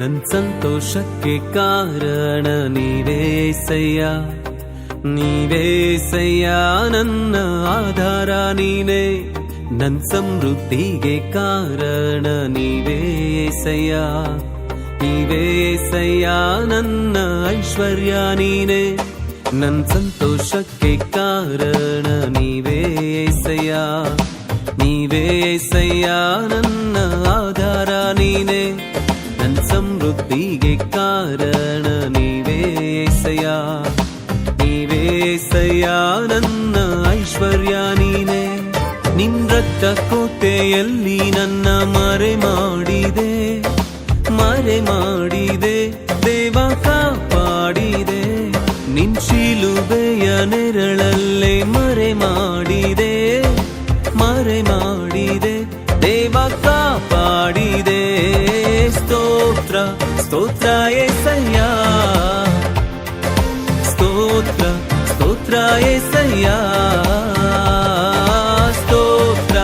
ನನ್ ಸಂತೋಷಕ್ಕೆ ಕಾರಣ ನೀವೇಸಯ್ಯ ನೀವೇಸಯ್ಯ ನನ್ನ ಆಧಾರ ನೀನೇ ನನ್ ಸಮೃದ್ಧಿಗೆ ಕಾರಣ ನೀವೇಸಯ್ಯ ನೀವೇಸಯ್ಯ ನನ್ನ ಐಶ್ವರ್ಯ ನೀನೇ ನನ್ ಸಂತೋಷಕ್ಕೆ ಕಾರಣ ನೀವೇಸಯ್ಯ ನೀವೇಸಯ್ಯ ನನ್ನ ಆಧಾರ ನೀನೇ ನನ್ ಸಮೃದ್ಧಿಗೆ ಕಾರಣ ನೀವೇಸಯ ನೀವೇಸಯ ನನ್ನ ಐಶ್ವರ್ಯ ನೀನೆ. ನಿನ್ ರಕ್ತ ಕೋಟೆಯಲ್ಲಿ ನನ್ನ ಮರೆ ಮಾಡಿದೆ. ಮರೆ ಮಾಡಿದೆ, ದೇವ ಕಾಪಾಡಿದೆ. ನಿನ್ ಶಿಲುಬೆಯ ನೆರಳಲ್ಲೇ ಮರೆ ಮಾಡಿದೆ. ಮರೆ ಮಾಡಿದೆ, ದೇವ ಕಾಪಾಡಿದೆ. స్తోత్రాయ సయ్యా. స్తోత్ర స్తోత్రాయ సయ్యా.